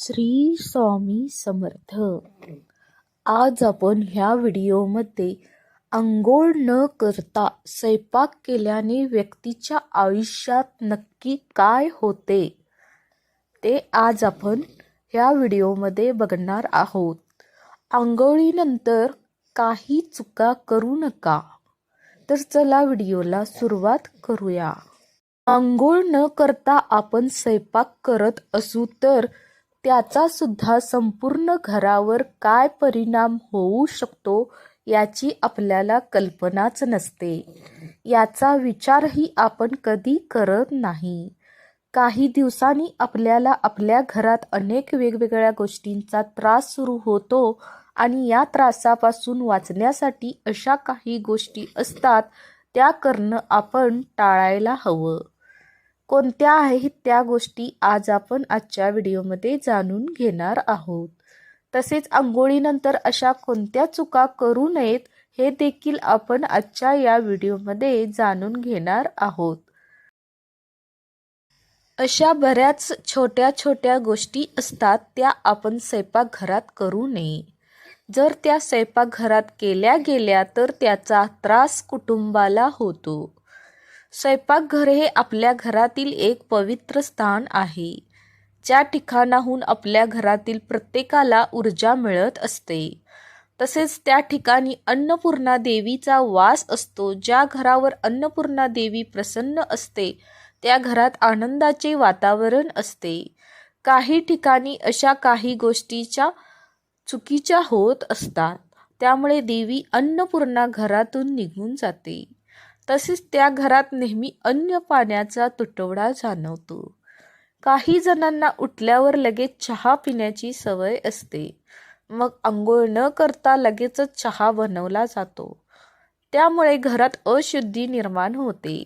श्री स्वामी समर्थ. आज आपण ह्या व्हिडिओमध्ये आंघोळ न करता स्वयंपाक केल्याने व्यक्तीच्या आयुष्यात नक्की काय होते ते आज आपण ह्या व्हिडिओमध्ये बघणार आहोत. आंघोळीनंतर काही चुका करू नका तर चला व्हिडिओला सुरुवात करूया. आंघोळ न करता आपण स्वयंपाक करत असू तर त्याचा सुद्धा संपूर्ण घरावर काय परिणाम होऊ शकतो याची आपल्याला कल्पनाच नसते. याचा विचारही आपण कधी करत नाही. काही दिवसांनी आपल्याला आपल्या घरात अनेक वेगवेगळ्या गोष्टींचा त्रास सुरू होतो आणि या त्रासापासून वाचण्यासाठी अशा काही गोष्टी असतात त्या करणं आपण टाळायला हवं. कोणत्या आहेत त्या गोष्टी आज आपण आजच्या व्हिडिओमध्ये जाणून घेणार आहोत. तसेच आंघोळीनंतर अशा कोणत्या चुका करू नयेत हे देखील आपण आजच्या या व्हिडिओमध्ये जाणून घेणार आहोत. अशा बऱ्याच छोट्या छोट्या गोष्टी असतात त्या आपण स्वयंपाकघरात करू नये. जर त्या स्वयंपाकघरात केल्या गेल्या तर त्याचा त्रास कुटुंबाला होतो. स्वयंपाकघर हे आपल्या घरातील एक पवित्र स्थान आहे. ज्या ठिकाणाहून आपल्या घरातील प्रत्येकाला ऊर्जा मिळत असते तसेच त्या ठिकाणी अन्नपूर्णा देवीचा वास असतो. ज्या घरावर अन्नपूर्णा देवी प्रसन्न असते त्या घरात आनंदाचे वातावरण असते. काही ठिकाणी अशा काही गोष्टीच्या चुकीच्या होत असतात. त्यामुळे देवी अन्नपूर्णा घरातून निघून जाते. तसेच त्या घरात नेहमी अन्न पाण्याचा तुटवडा जाणवतो. काही जणांना उठल्यावर लगेच चहा पिण्याची सवय असते. मग आंघोळ न करता लगेचच चहा बनवला जातो. त्यामुळे घरात अशुद्धी निर्माण होते.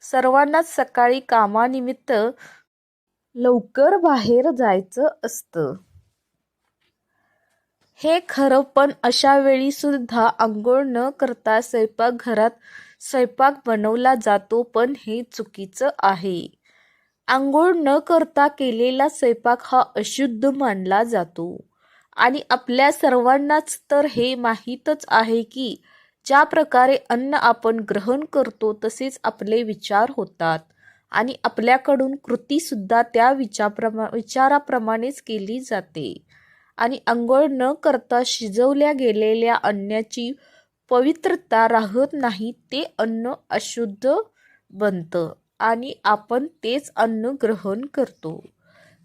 सर्वांनाच सकाळी कामानिमित्त लवकर बाहेर जायचं असतं. हे खरं पण अशा वेळी सुद्धा आंघोळ न करता स्वयंपाकघरात स्वयंपाक बनवला जातो पण हे चुकीचं आहे. आंघोळ न करता केलेला स्वयंपाक हा अशुद्ध मानला जातो. आणि आपल्या सर्वांनाच तर हे माहीतच आहे की ज्या प्रकारे अन्न आपण ग्रहण करतो तसेच आपले विचार होतात. आणि आपल्याकडून कृतीसुद्धा त्या विचारप्रमा विचाराप्रमाणेच केली जाते. आणि आंघोळ न करता शिजवल्या गेलेल्या अन्नाची पवित्रता राहत नाही ते अन्न अशुद्ध बनतं आणि आपण तेच अन्न ग्रहण करतो.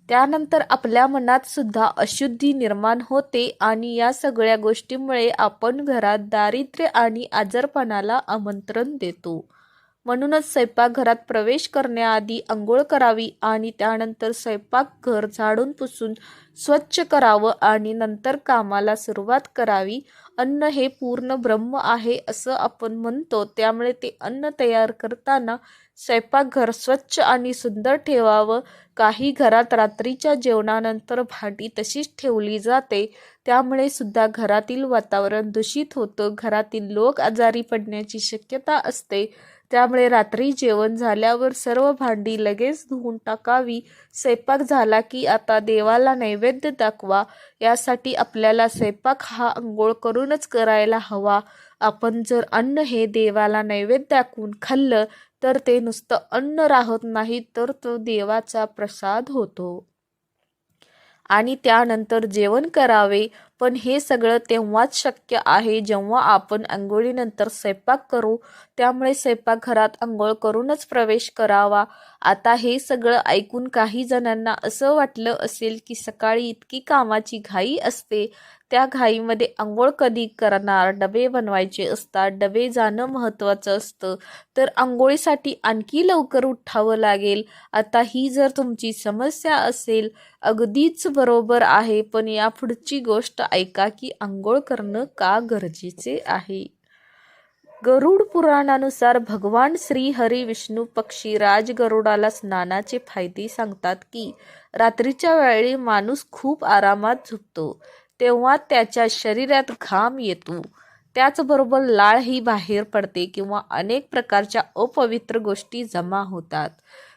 त्यानंतर आपल्या मनात सुद्धा अशुद्धी निर्माण होते आणि या सगळ्या गोष्टीमुळे आपण घरात दारिद्र्य आणि आजारपणाला आमंत्रण देतो. म्हणूनच स्वयंपाकघरात प्रवेश करण्याआधी आंघोळ करावी आणि त्यानंतर स्वयंपाकघर झाडून पुसून स्वच्छ करावं आणि नंतर कामाला सुरुवात करावी. अन्न हे पूर्ण ब्रह्म आहे असं आपण म्हणतो. त्यामुळे ते अन्न तयार करताना स्वयंपाकघर स्वच्छ आणि सुंदर ठेवावं. काही घरात रात्रीच्या जेवणानंतर भांडी तशीच ठेवली जाते. त्यामुळे सुद्धा घरातील वातावरण दूषित होतं. घरातील लोक आजारी पडण्याची शक्यता असते. त्यामुळे रात्री जेवण झाल्यावर सर्व भांडी लगेच धुवून टाकावी. स्वयंपाक झाला की आता देवाला नैवेद्य दाखवा. यासाठी आपल्याला स्वयंपाक हा अंघोळ करूनच करायला हवा. आपण जर अन्न हे देवाला नैवेद्य दाखवून खाल्लं तर ते नुसतं अन्न राहत नाही तर तो देवाचा प्रसाद होतो. आणि त्यानंतर जेवण करावे पण हे सगळं तेव्हाच शक्य आहे जेव्हा आपण आंघोळीनंतर स्वयंपाक करू. त्यामुळे स्वयंपाकघरात आंघोळ करूनच प्रवेश करावा. आता हे सगळं ऐकून काही जणांना असं वाटलं असेल की सकाळी इतकी कामाची घाई असते. त्या घाईमध्ये आंघोळ कधी करणार? डबे बनवायचे असतात. डबे जाणं महत्त्वाचं असतं. तर आंघोळीसाठी आणखी लवकर उठावं लागेल. आता ही जर तुमची समस्या असेल अगदीच बरोबर आहे. पण या पुढची गोष्ट ऐका की आंघोळ करणं का गरजेचे आहे? गरुड पुराणानुसार भगवान श्री हरी विष्णू पक्षी राज गरुडाला स्नानाचे फायदे सांगतात की रात्रीच्या वेळी माणूस खूप आरामात झोपतो तेव्हा त्याच्या शरीरात घाम येतो. त्याचबरोबर लाळ ही बाहेर पडते किंवा अनेक प्रकारच्या अपवित्र गोष्टी जमा होतात.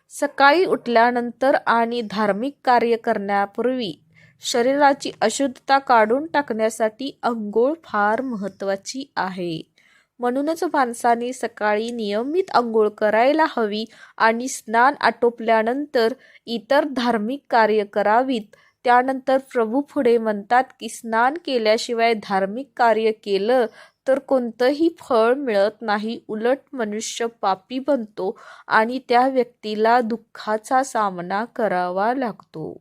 सकाळी उठल्यानंतर आणि धार्मिक कार्य करण्यापूर्वी शरीराची अशुद्धता काढून टाकण्यासाठी अंघोळ फार महत्त्वाची आहे. म्हणूनच माणसाने सकाळी नियमित अंघोळ करायला हवी आणि स्नान आटोपल्यानंतर इतर धार्मिक कार्य करावीत. त्यानंतर प्रभू पुढे म्हणतात की स्नान केल्याशिवाय धार्मिक कार्य केलं तर कोणतंही फळ मिळत नाही. उलट मनुष्य पापी बनतो आणि त्या व्यक्तीला दुःखाचा सामना करावा लागतो.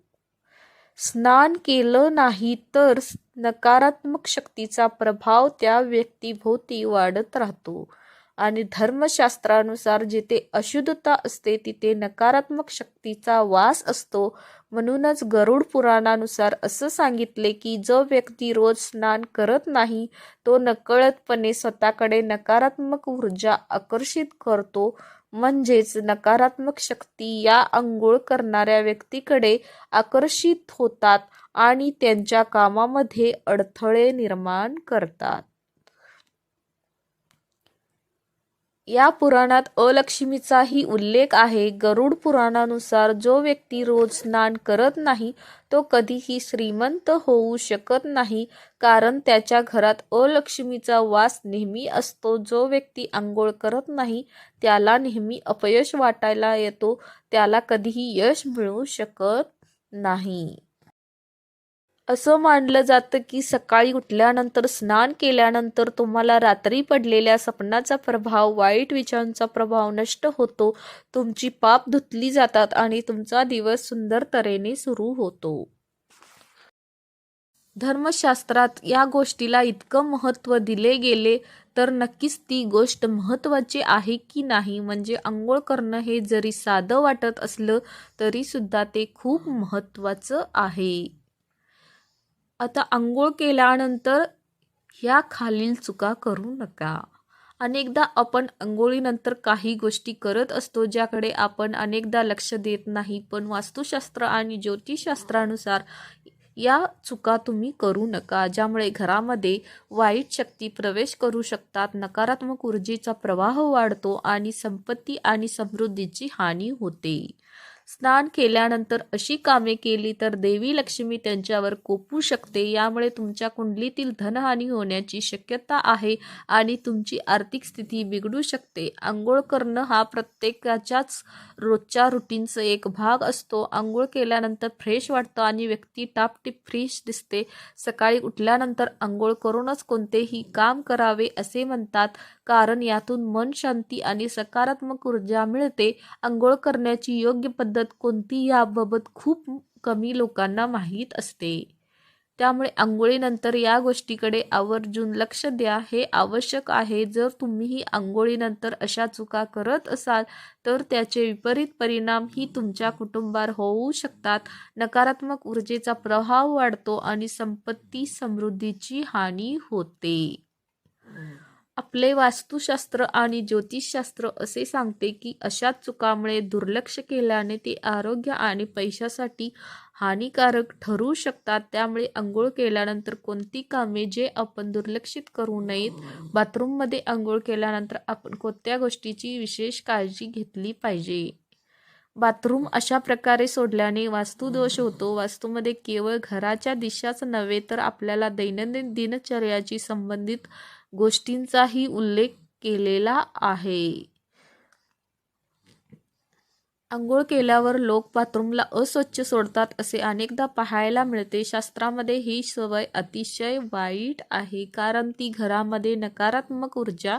स्नान केलं नाही तर नकारात्मक शक्तीचा प्रभाव त्या व्यक्तीभोवती वाढत राहतो. आणि धर्मशास्त्रानुसार जिथे अशुद्धता असते तिथे नकारात्मक शक्तीचा वास असतो. म्हणूनच गरुड पुराणानुसार असं सांगितले की जो व्यक्ती रोज स्नान करत नाही तो नकळतपणे स्वतःकडे नकारात्मक ऊर्जा आकर्षित करतो. म्हणजेच नकारात्मक शक्ती या आंघोळ करणाऱ्या व्यक्तीकडे आकर्षित होतात आणि त्यांच्या कामामध्ये अडथळे निर्माण करतात. या पुराणात अलक्ष्मीचाही उल्लेख आहे. गरुड पुराणानुसार जो व्यक्ती रोज स्नान करत नाही तो कधीही श्रीमंत होऊ शकत नाही कारण त्याच्या घरात अलक्ष्मीचा वास नेहमी असतो. जो व्यक्ती आंघोळ करत नाही त्याला नेहमी अपयश वाटायला येतो. त्याला कधीही यश मिळू शकत नाही. असं मानलं जातं की सकाळी उठल्यानंतर स्नान केल्यानंतर तुम्हाला रात्री पडलेल्या स्वप्नाचा प्रभाव वाईट विचारांचा प्रभाव नष्ट होतो. तुमची पाप धुतली जातात आणि तुमचा दिवस सुंदर तऱ्हेने सुरू होतो. धर्मशास्त्रात या गोष्टीला इतकं महत्त्व दिले गेले तर नक्कीच ती गोष्ट महत्त्वाची आहे की नाही? म्हणजे आंघोळ करणं हे जरी साधं वाटत असलं तरीसुद्धा ते खूप महत्त्वाचं आहे. आता आंघोळ केल्यानंतर ह्या खालील चुका करू नका. अनेकदा आपण आंघोळीनंतर काही गोष्टी करत असतो ज्याकडे आपण अनेकदा लक्ष देत नाही. पण वास्तुशास्त्र आणि ज्योतिषशास्त्रानुसार या चुका तुम्ही करू नका ज्यामुळे घरामध्ये वाईट शक्ती प्रवेश करू शकतात. नकारात्मक ऊर्जेचा प्रवाह वाढतो आणि संपत्ती आणि समृद्धीची हानी होते. स्नान केल्यानंतर अशी कामे केली तर देवी लक्ष्मी त्यांच्यावर कोपू शकते. यामुळे तुमच्या कुंडलीतील धनहानी होण्याची शक्यता आहे आणि तुमची आर्थिक स्थिती बिघडू शकते. आंघोळ करणं हा प्रत्येकाच्याच रोजच्या रुटीनचा एक भाग असतो. आंघोळ केल्यानंतर फ्रेश वाटतं आणि व्यक्ती टापटीप फ्रेश दिसते. सकाळी उठल्यानंतर आंघोळ करूनच कोणतेही काम करावे असे म्हणतात. कारण यातून मन शांती आणि सकारात्मक ऊर्जा मिळते. आंघोळ करण्याची योग्य पद्धत पद्धत कोणती याबाबत खूप कमी लोकांना माहीत असते. त्यामुळे आंघोळीनंतर या गोष्टीकडे आवर्जून लक्ष द्या. हे आवश्यक आहे. जर तुम्हीही आंघोळीनंतर अशा चुका करत असाल तर त्याचे विपरीत परिणाम ही तुमच्या कुटुंबावर होऊ शकतात. नकारात्मक ऊर्जेचा प्रभाव वाढतो आणि संपत्ती समृद्धीची हानी होते. आपले वास्तुशास्त्र आणि ज्योतिषशास्त्र असे सांगते की अशा चुकामुळे दुर्लक्ष केल्याने ते आरोग्य आणि पैशासाठी हानिकारक ठरू शकतात. त्यामुळे आंघोळ केल्यानंतर कोणती कामे जे आपण दुर्लक्षित करू नयेत? बाथरूममध्ये आंघोळ केल्यानंतर आपण कोणत्या गोष्टीची विशेष काळजी घेतली पाहिजे? बाथरूम अशा प्रकारे सोडल्याने वास्तुदोष होतो. वास्तूमध्ये केवळ घराच्या दिशाच नव्हे तर आपल्याला दैनंदिन दिनचर्याची संबंधित गोष्टींचाही उल्लेख केलेला आहे. आंघोळ केल्यावर लोक बाथरूमला अस्वच्छ सोडतात असे अनेकदा पाहायला मिळते. शास्त्रामध्ये ही सवय अतिशय वाईट आहे कारण ती घरामध्ये नकारात्मक ऊर्जा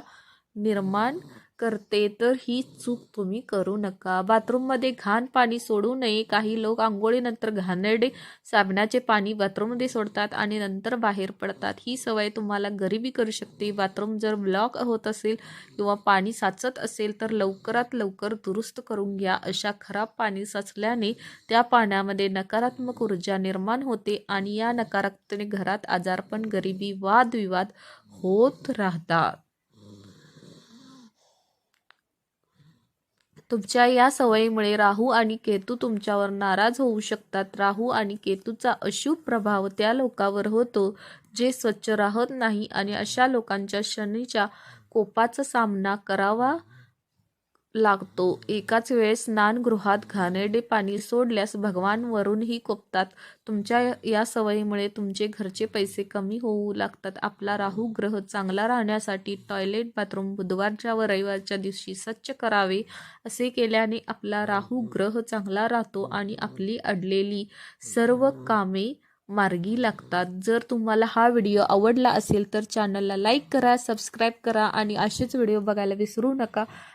निर्माण करते तर ही चूक तुम्ही करू नका. बाथरूममध्ये घाण पाणी सोडू नये. काही लोक आंघोळीनंतर घाणेरडे साबणाचे पाणी बाथरूममध्ये सोडतात आणि नंतर बाहेर पडतात. ही सवय तुम्हाला गरिबी करू शकते. बाथरूम जर ब्लॉक होत असेल किंवा पाणी साचत असेल तर लवकरात लवकर दुरुस्त करून घ्या. अशा खराब पाणी साचल्याने त्या पाण्यामध्ये नकारात्मक ऊर्जा निर्माण होते आणि या नकारात्मकतेने घरात आजारपण गरिबी वादविवाद होत राहतात. तुमच्या या सवयीमुळे राहू आणि केतू तुमच्यावर नाराज होऊ शकतात. राहू आणि केतूचा अशुभ प्रभाव त्या लोकांवर होतो जे स्वच्छ राहत नाही आणि अशा लोकांच्या शनीच्या कोपाचा सामना करावा लागतो. एकाच वेळेस स्नानगृहात घाणेरडे पाणी सोडल्यास भगवान वरूनही कोपतात. तुमच्या या सवयीमुळे तुमचे घरचे पैसे कमी होऊ लागतात. आपला राहू ग्रह चांगला राहण्यासाठी टॉयलेट बाथरूम बुधवारच्या व रविवारच्या दिवशी स्वच्छ करावे असे केल्याने आपला राहू ग्रह चांगला राहतो आणि आपली अडलेली सर्व कामे मार्गी लागतात. जर तुम्हाला हा व्हिडिओ आवडला असेल तर चॅनलला लाईक करा सबस्क्राईब करा आणि असेच व्हिडिओ बघायला विसरू नका.